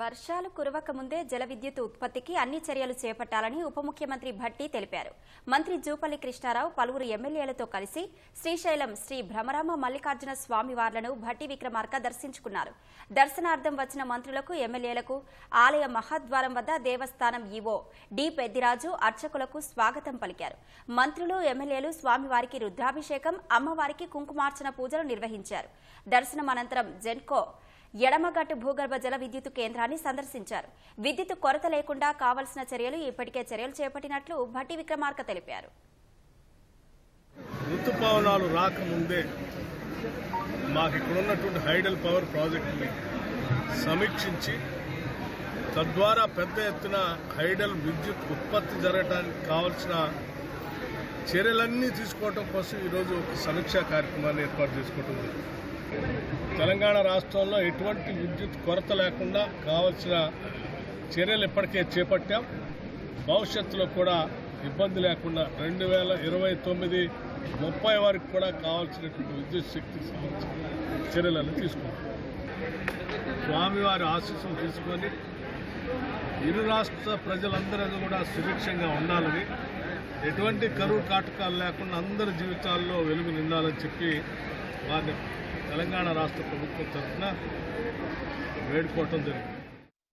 వర్షాలు కురవక ముందే జల విద్యుత్ ఉత్పత్తికి అన్ని చర్యలు చేపట్టాలని ఉప ముఖ్యమంత్రి భట్టి తెలిపారు. మంత్రి జూపల్లి కృష్ణారావు పలువురు ఎమ్మెల్యేలతో కలిసి శ్రీశైలం శ్రీ భ్రమరామ మల్లికార్జున స్వామివార్లను భట్టి విక్రమార్క దర్శించుకున్నారు. దర్శనార్థం వచ్చిన మంత్రులకు ఎమ్మెల్యేలకు ఆలయ మహాద్వారం వద్ద దేవస్థానం ఈవో డి పెద్దిరాజు అర్చకులకు స్వాగతం పలికారు. మంత్రులు ఎమ్మెల్యేలు స్వామివారికి రుద్రాభిషేకం అమ్మవారికి కుంకుమార్చన పూజలు నిర్వహించారు. దర్శనం అనంతరం జెన్కో ఎడమగట్టు భూగర్భ జల విద్యుత్ కేంద్రాన్ని సందర్శించారు. విద్యుత్ కొరత లేకుండా కావలసిన చర్యలు ఇప్పటికే చర్యలు చేపట్టినట్లు భట్టి విక్రమార్క తెలిపారు. ఋతుపవనాలు రాకముందే మాకు ఇక్కడ ఉన్నటువంటి హైడల్ పవర్ ప్రాజెక్టుని సమీక్షించి తద్వారా పెద్ద ఎత్తున హైడల్ విద్యుత్ ఉత్పత్తి జరగడానికి కావలసిన చర్యలన్నీ తీసుకోవడం కోసం ఈరోజు ఒక సమీక్షా కార్యక్రమాన్ని ఏర్పాటు చేసుకోవడం జరిగింది. తెలంగాణ రాష్ట్రంలో ఎటువంటి విద్యుత్ కొరత లేకుండా కావలసిన చర్యలు ఇప్పటికే చేపట్టాం. భవిష్యత్తులో కూడా ఇబ్బంది లేకుండా రెండు వేల ఇరవై తొమ్మిది ముప్పై వరకు కూడా కావాల్సినటువంటి విద్యుత్ శక్తికి సంబంధించిన చర్యలను తీసుకున్నాం స్వామివారి ఆశీస్సులు తీసుకొని ఇరు రాష్ట్ర ప్రజలందరూ కూడా సుభిక్షంగా ఉండాలని ఎటువంటి కరువు కాటకాలు లేకుండా అందరి జీవితాల్లో వెలుగు నిండాలని చెప్పి వారిని తెలంగాణ రాష్ట్ర ప్రభుత్వం తరఫున వేడుకోవటం జరిగింది.